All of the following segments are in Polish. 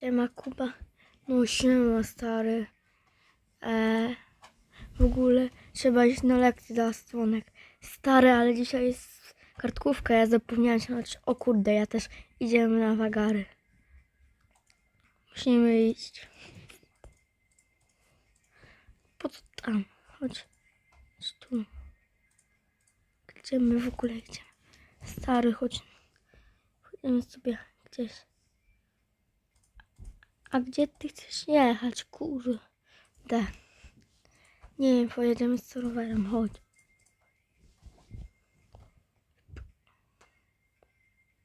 Siema Kuba. No siema stary. E, w ogóle trzeba iść na lekcję dla stronek. Stary, ale dzisiaj jest kartkówka, ja zapomniałem się nauczyć. O kurde, ja też idziemy na wagary. Musimy iść. Po co tam? Chodź. Tu. Gdzie my w ogóle idziemy? Stary, chodź. Chodźmy sobie gdzieś. A gdzie ty chcesz jechać, kurde? Nie wiem, pojedziemy z rowerem, chodź.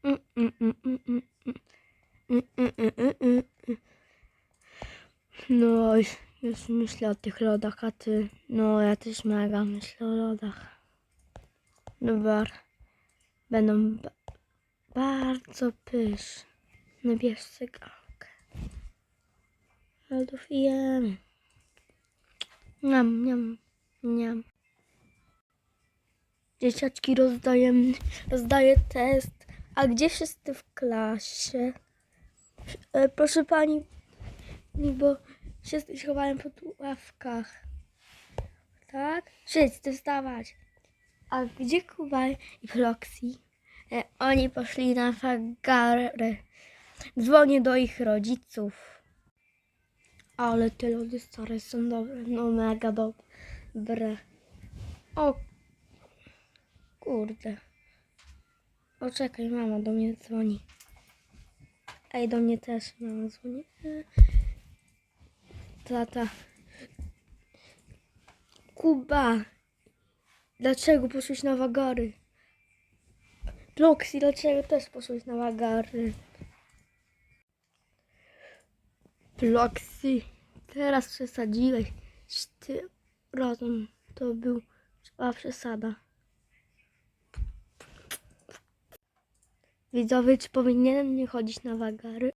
Mm, mm, mm, mm, mm, mm. Mm, mm, mm, mm, mm, mm. No, już- już myślę o tych lodach, a ty? No, ja też mega myślę o lodach. Dobra. Będą ba- bardzo pyszne. No bierz cygarkę. Lodów i jemy. Niam, niam, niam. Dzieciaczki rozdaję, rozdaję test. A gdzie wszyscy w klasie? E, proszę pani, bo się chowają pod ławkach. Tak? Wszyscy wstawać. A gdzie Kuba i Floxy? E, oni poszli na fagarę. Dzwonię do ich rodziców. Ale te lody stare są dobre. No mega dobre. O kurde. O czekaj, mama do mnie dzwoni. Ej, do mnie też mama dzwoni. Tata. Kuba. Dlaczego poszłeś na wagary? Loxi, dlaczego też poszłeś na wagary? Ploxy, teraz przesadziłeś. Ty razem to był była przesada. Widzowie, czy powinienem nie chodzić na wagary?